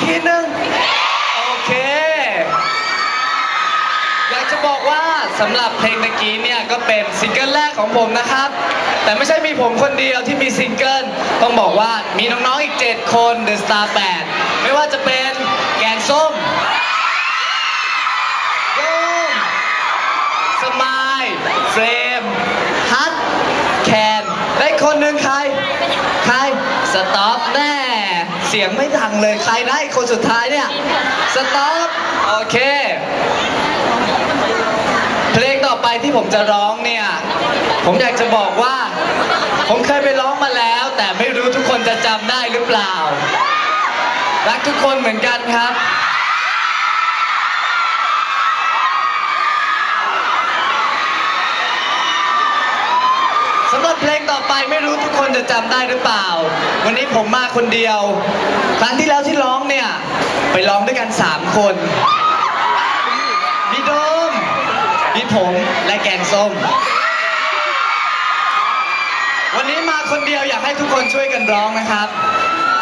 ทีหนึ่งโอเค อยากจะบอกว่าสำหรับเพลงตะกี้เนี่ยก็เป็นซิงเกิลแรกของผมนะครับ แต่ไม่ใช่มีผมคนเดียวที่มีซิงเกิล ต้องบอกว่ามีน้องๆอีก 7 คน The Star 8 ไม่ว่าจะเป็นแกงส้มโดมสมายเฟรมฮัทแคนและอีกคนหนึ่งใคร ใคร สต็อปแน่ เสียงไม่ดังเลยใครได้คนสุดท้ายเนี่ย สต็อป โอเค เพลงต่อไปที่ผมจะร้องเนี่ย ผมอยากจะบอกว่า ผมเคยไปร้องมาแล้ว แต่ไม่รู้ทุกคนจะจำได้หรือเปล่า รักทุกคนเหมือนกันครับ สำหรับเพลงต่อ ไปไม่รู้ทุกคนจะจำได้หรือเปล่า วันนี้ผมมาคนเดียว ครั้งที่แล้วที่ร้องเนี่ย ไปร้องด้วยกัน 3 คน มีโดม มีผมและแกงส้ม วันนี้มาคนเดียวอยากให้ทุกคนช่วยกันร้องนะครับ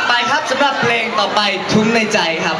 ไปครับสำหรับเพลงต่อไปทุ้มในใจครับ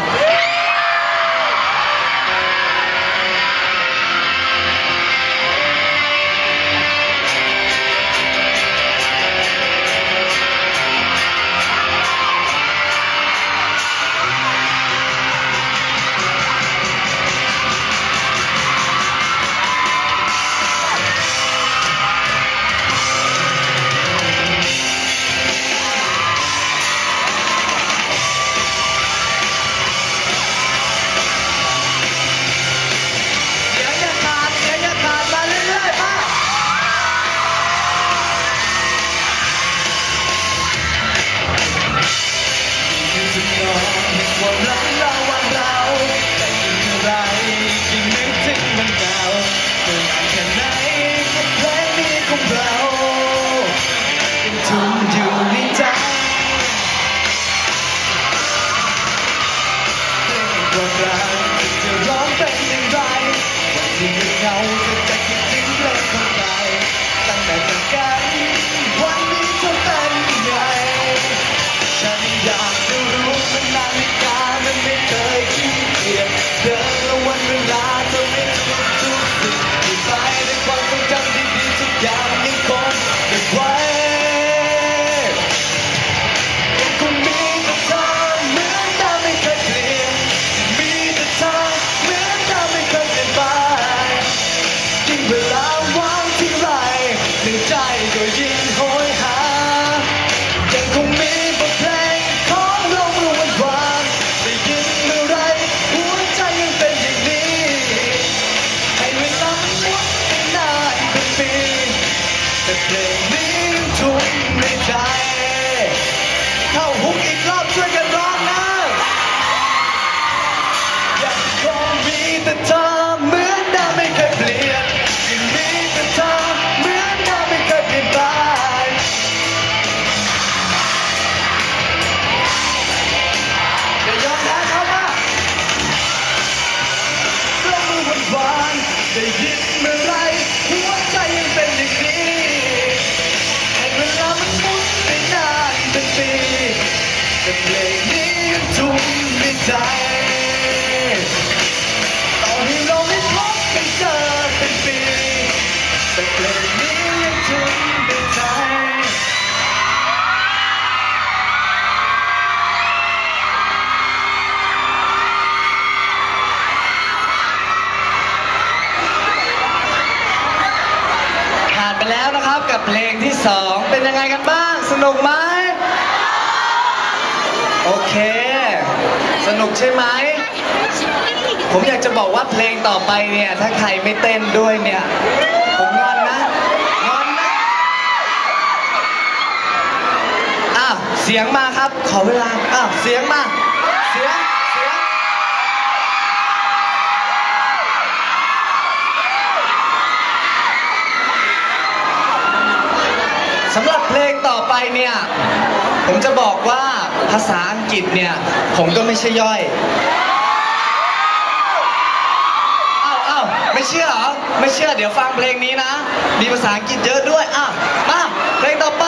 ับเพลงที่สองเป็นยังไงกันบ้าง สนุกไหมโอเค สนุกใช่ไหม ผมอยากจะบอกว่าเพลงต่อไปเนี่ย ถ้าใครไม่เต้นด้วยเนี่ย ผมงอนนะงอนนะอ้าวเสียงมาครับ ขอเวลาอ้าวเสียงมา เสียง ไปเนี่ย ผมจะบอกว่าภาษาอังกฤษเนี่ย ผมก็ไม่ใช่ย่อยเอ้าวอ้าไม่เชื่อเหรอ ไม่เชื่อเดี๋ยวฟังเพลงนี้นะ มีภาษาอังกฤษเยอะด้วย อะ มาเพลงต่อไป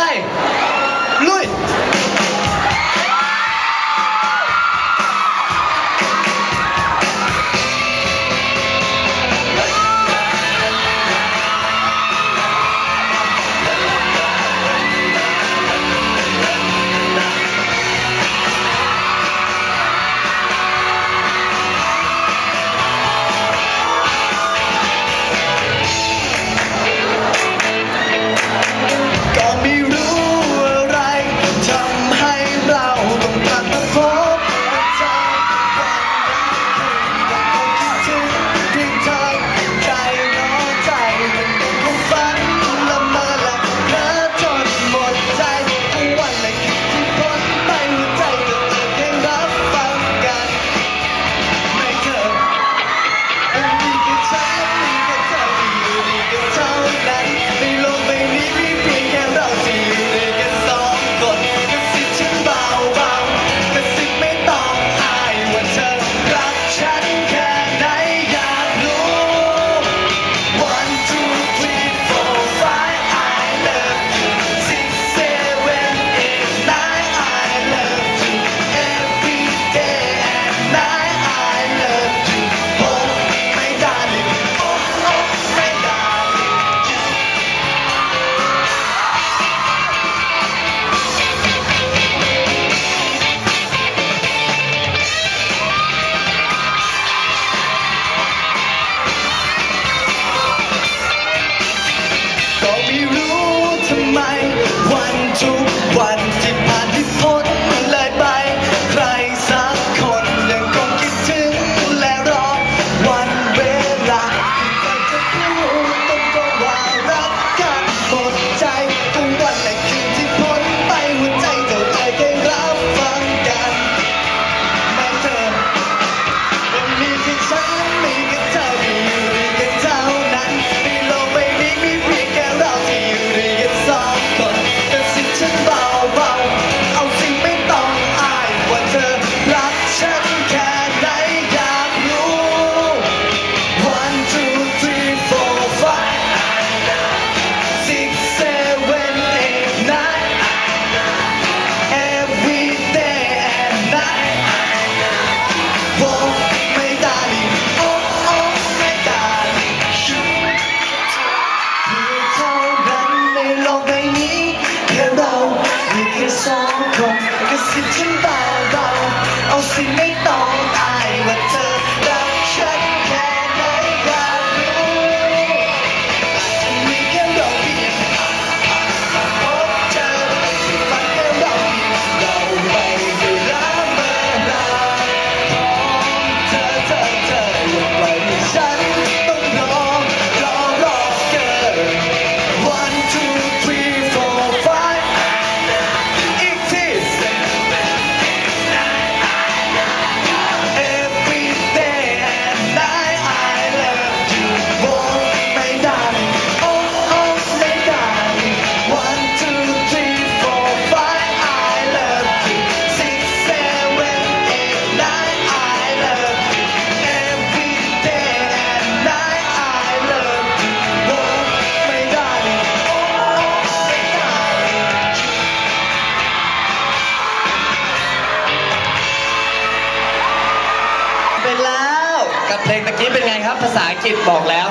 เพลงตะกี้เป็นไงครับ ภาษาอังกฤษบอกแล้ว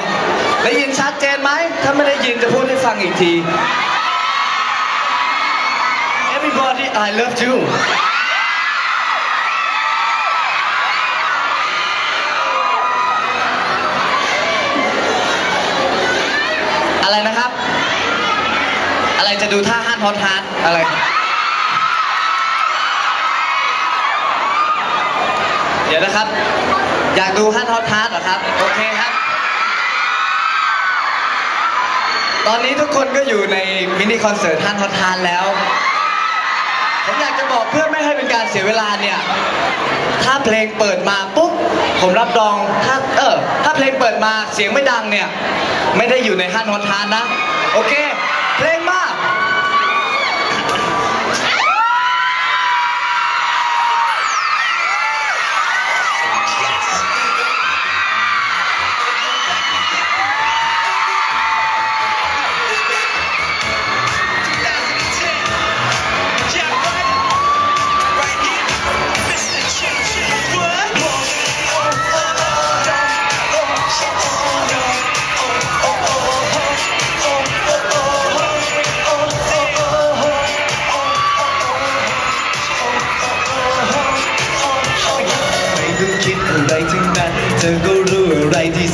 ได้ยินชัดเจนไหม ถ้าไม่ได้ยินจะพูดให้ฟังอีกที Everybody I love you อะไรนะครับ อะไรจะดูท่าห้านฮอตฮาร์ดอะไรเดี๋ยวนะครับ อยากดูฮันฮอตฮาร์ดเหรอครับ โอเคครับ ตอนนี้ทุกคนก็อยู่ในมินิคอนเสิร์ตฮันฮอตฮาร์ดแล้ว ผมอยากจะบอกเพื่อไม่ให้เป็นการเสียเวลาเนี่ย ถ้าเพลงเปิดมาปุ๊บ ผมรับรองถ้าเออ ถ้าเพลงเปิดมาเสียงไม่ดังเนี่ย ไม่ได้อยู่ในฮันฮอตฮาร์ดนะ โอเค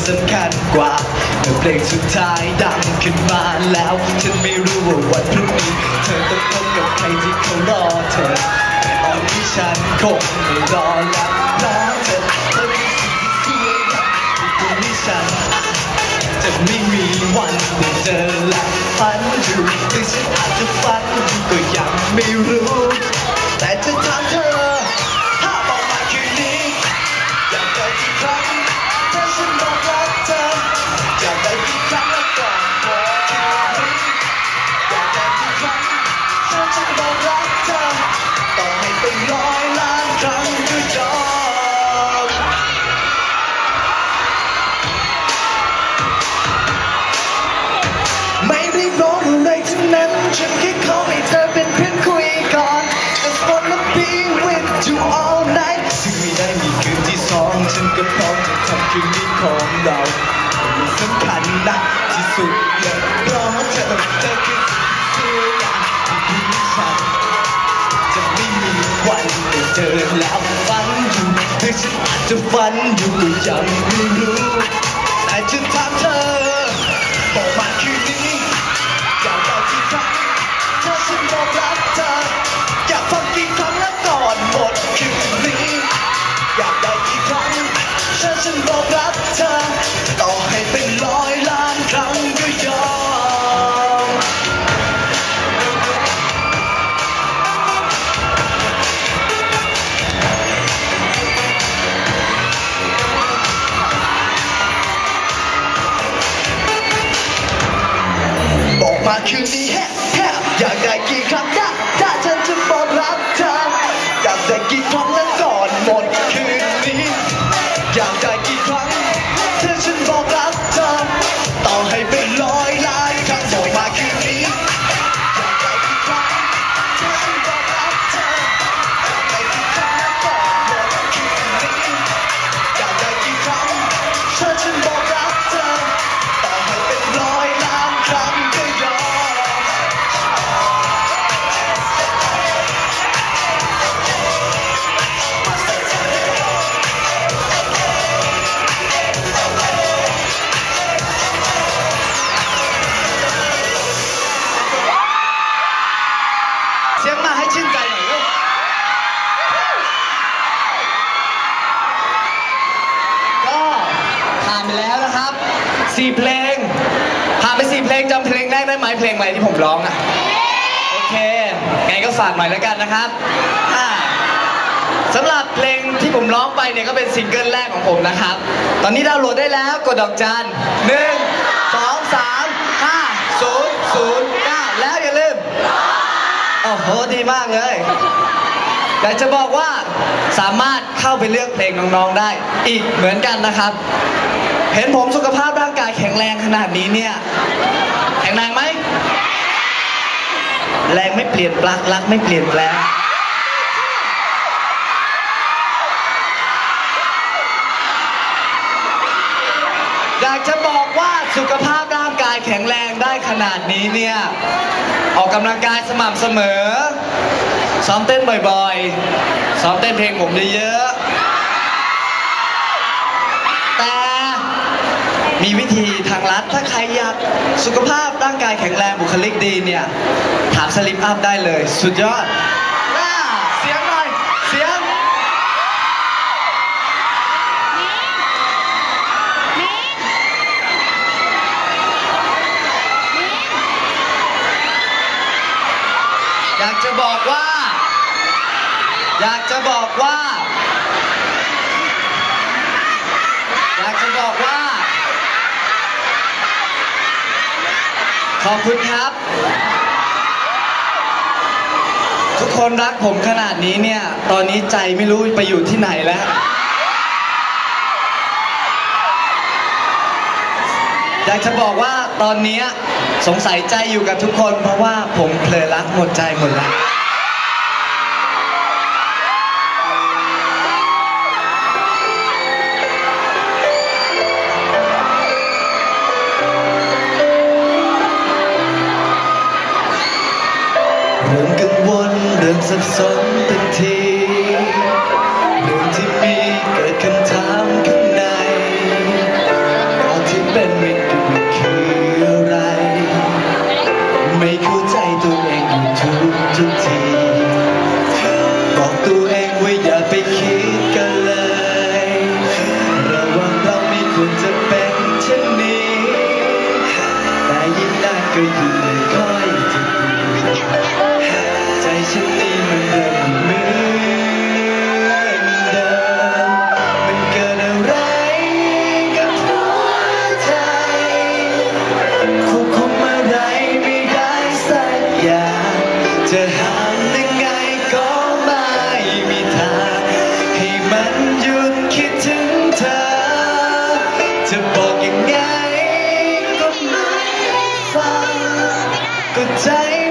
สำคัญกว่าเมื่อเพลงสุดท้ายดังขึ้นมาแล้ว ฉันไม่รู้ว่าวันพรุ่งนี้ เธอต้องพบกับใครที่เขารอเธอแต่ตอนนี้ฉันคงไม่รอแล้วเพราะเธอเธอคือสิ่งที่เสวยงามที่ตรงนี้ฉันจะไม่มีวันได้เจอและฝันอยู่หรือฉันอาจจะฝันก็ยังไม่รู้ ได้มีคืนที่สองฉันก็พร้อมจะทำคืนนี้ของเรามันสำคัญนะที่สุดเลยเพราะเธอเธอคือสิ่งที่างที่ดีฉันจะไม่มีวันได้เจอแล้วฝันอยู่หรือฉันอาจจะฝันอยู่ก็ยังไม่รู้ รักเธอต่อให้เป็นร้อยล้านครั้งก็ยอมบอกมาคืนนี้แฮะแฮะอยากได้กี่ครั้งากหน่อยแล้วกันนะครับอ่าสำหรับเพลงที่ผมร้องไปเนี่ยก็เป็นซิงเกิลแรกของผมนะครับ ตอนนี้ดาวน์โหลดได้แล้วกดดอกจันหนึ่งสองสามห้าศูนย์ศูนย์เก้าแล้วอย่าลืมโอ้โหดีมากเลยอยากจะบอกว่าสามารถเข้าไปเลือกเพลงน้องๆได้ อีกเหมือนกันนะครับ เห็นผมสุขภาพร่างกายแข็งแรงขนาดนี้เนี่ย แข็งแรงไหม แรงไม่เปลี่ยนปลักรักไม่เปลี่ยนแปลงอยากจะบอกว่าสุขภาพร่างกายแข็งแรงได้ขนาดนี้เนี่ย ออกกำลังกายสม่ำเสมอ ซ้อมเต้นบ่อยๆ ซ้อมเต้นเพลงผมเยอะ มีวิธีทางลัดถ้าใครอยากสุขภาพร่างกายแข็งแรงบุคลิกดีเนี่ย ถามสลิปอัพได้เลย สุดยอดว้าเสียงหน่อยเสียง อยากจะบอกว่า อยากจะบอกว่า อยากจะบอกว่า ขอบคุณครับ ทุกคนรักผมขนาดนี้เนี่ย ตอนนี้ใจไม่รู้ไปอยู่ที่ไหนแล้ว อยากจะบอกว่าตอนนี้สงสัยใจอยู่กับทุกคน เพราะว่าผมเผลอรักหมดใจหมดแล้ว something Good time.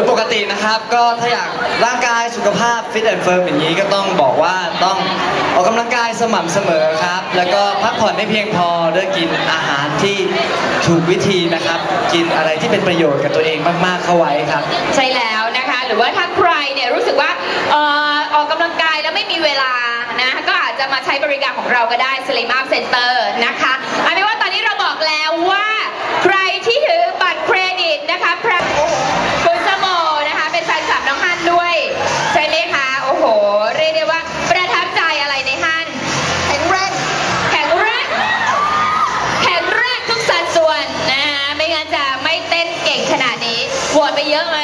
ยปกตินะครับก็ถ้าอยากร่างกายสุขภาพฟิตแอนด์เฟิร์มอย่างนี้ก็ต้องบอกว่าต้องออกกำลังกายสม่ำเสมอครับ แล้วก็พักผ่อนให้เพียงพอด้วยกินอาหารที่ถูกวิธีนะครับ กินอะไรที่เป็นประโยชน์กับตัวเองมาก ๆ เข้าไว้ครับ ใช่แล้วนะคะ หรือว่าถ้าใครเนี่ยรู้สึกว่าเอ่อออกกำลังกายแล้วไม่มีเวลานะก็อาจจะมาใช้บริการของเราก็ได้ Slim Up Center นะคะเอาเป็นว่าตอนนี้เราบอกแล้วว่า ใครที่ถือบัตรเครดิตนะคะ เยอะไหม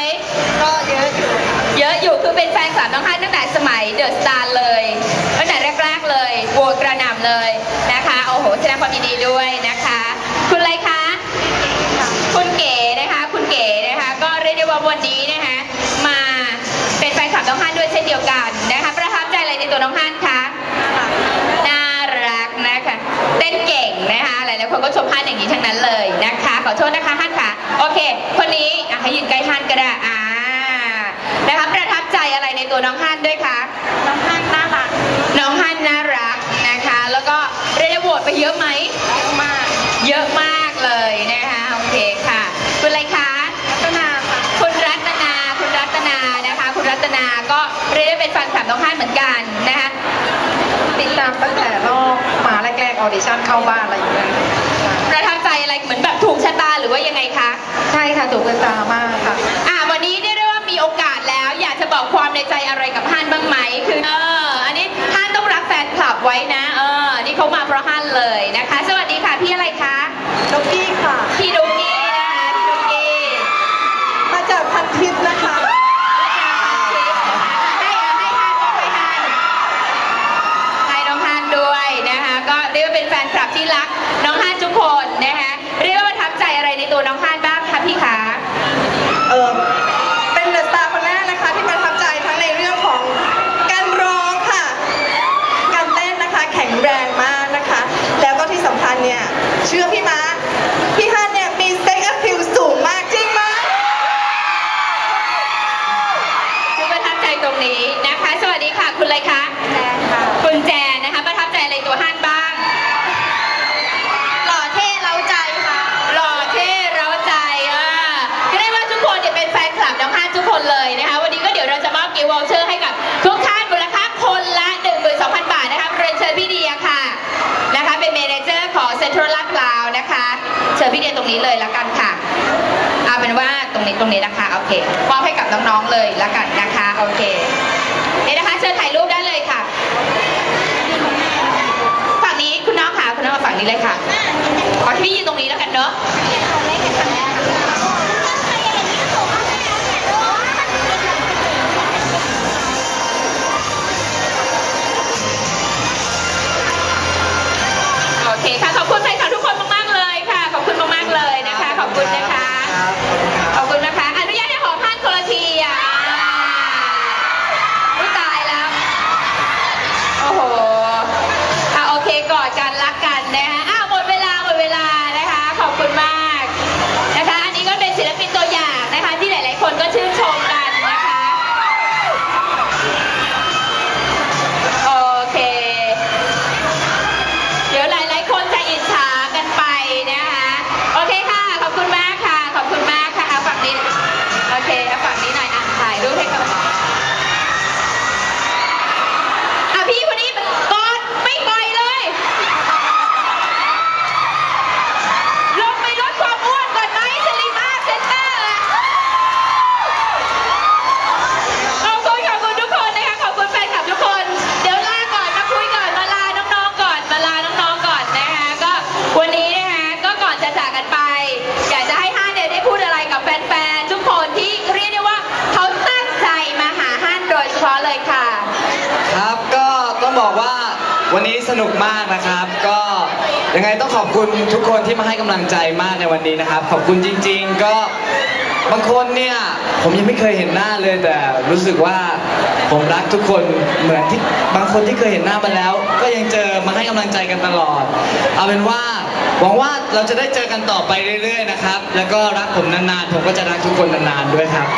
ก็เยอะอยู่เยอะอยู่คือเป็นแฟนคลับน้องฮันตั้งแต่สมัยเดอะสตาร์เลยตั้งแต่แรกๆเลยโหวตกระหน่ำเลยนะคะโอ้โหแสดงความยินดีด้วยนะคะ คุณอะไรคะคุณเก๋นะคะคุณเก๋นะคะก็เรียกได้ว่าวันนี้นะคะมาเป็นแฟนคลับน้องฮันด้วยเช่นเดียวกันนะคะประทับใจอะไรในตัวน้องฮันคะน่ารักนะคะ เต้นเก่งนะคะหลายๆคนก็ชมฮันอย่างนี้ทั้งนั้นเลยนะคะ ขอโทษนะคะฮันค่ะ โอเค คนนี้อะให้ยืนใกล้ฮันก็ได้อ่านะคะประทับใจอะไรในตัวน้องฮันด้วยคะน้องฮันน่ารักน้องฮันน่ารักนะคะ แล้วก็เรียกได้โหวตไปเยอะไหมเยอะมาก เยอะมากเลยนะคะโอเคค่ะคุณอะไรคะรัตนาค่ะคุณรัตนาคุณรัตนานะคะ คุณรัตนาก็เรียกได้เป็นแฟนคลับน้องฮันเหมือนกันนะคะ ติดตามตั้งแต่รอบมาแรกๆออดิชั่นเข้าบ้านอะไรอย่างเงี้ยประทับใจอะไรเหมือนแบบถูกชะตาหรือว่ายังไงคะใช่ค่ะถูกกันตามากค่ะ อ่าวันนี้เรียกได้ว่ามีโอกาสแล้ว อยากจะบอกความในใจอะไรกับฮันบ้างไหมคือเอออันนี้ฮันต้องรักแฟนคลับไว้นะ เออ นี่เขามาเพราะฮันเลยนะคะ สวัสดีค่ะพี่อะไรคะล็อกกี้ค่ะ พี่ดุกกี้นะคะพี่ดุกกี้ มาจากพันทิพย์นะคะ ให้อะให้ฮันให้ฮันให้น้องฮันด้วยนะคะ ก็เรียกว่าเป็นแฟนคลับที่รักน้องฮันทุกคนนะคะเรียกว่าประทับใจอะไรใน ตัวน้องฮานบ้างคะพี่คะเออเป็นเดอะสตาร์คนแรกนะคะ ที่ประทับใจทั้งในเรื่องของการร้องค่ะ การเต้นนะคะแข็งแรงมากนะคะ แล้วก็ที่สำคัญเนี่ยเชื่อพี่ เลยนะคะ วันนี้ก็เดี๋ยวเราจะมอบกิฟต์วอลเชอร์ให้กับทุกท่านมูลค่าคนละ 12,000 บาทนะคะเรียนเชิญพี่เดียค่ะนะคะ เป็นเมเนเจอร์ของเซ็นทรัลลาดพร้าวนะคะ เชิญพี่เดียตรงนี้เลยละกันค่ะเอาเป็นว่าตรงนี้ตรงนี้นะคะโอเคมอบให้กับน้องๆเลยละกันนะคะโอเคนี่นะคะเชิญถ่ายรูปได้เลยค่ะฝั่งนี้คุณน้องค่ะคุณน้องมาฝั่งนี้เลยค่ะขอที่พี่ยืนตรงนี้แล้วกันเนอะ คะขอบคุณนะคะ ขอบคุณนะคะ อนุญาตให้หอมพันคนละทีอะอุ๊ยตายแล้ว โอ้โหอะโอเคกอดกันรักกันนะคะ บอกว่าวันนี้สนุกมากนะครับ ก็ยังไงต้องขอบคุณทุกคนที่มาให้กำลังใจมากในวันนี้นะครับ ขอบคุณจริง ๆ ก็บางคนเนี่ยผมยังไม่เคยเห็นหน้าเลยแต่รู้สึกว่าผมรักทุกคนเหมือนที่บางคนที่เคยเห็นหน้ามาแล้ว ก็ยังเจอมาให้กำลังใจกันตลอด เอาเป็นว่าหวังว่าเราจะได้เจอกันต่อไปเรื่อย ๆ นะครับ แล้วก็รักผมนานๆผมก็จะรักทุกคนนานๆด้วยครับ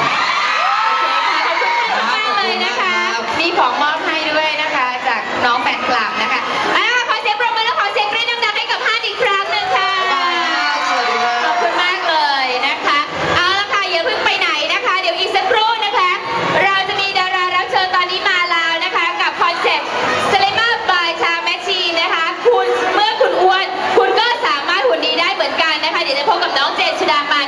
to that mic.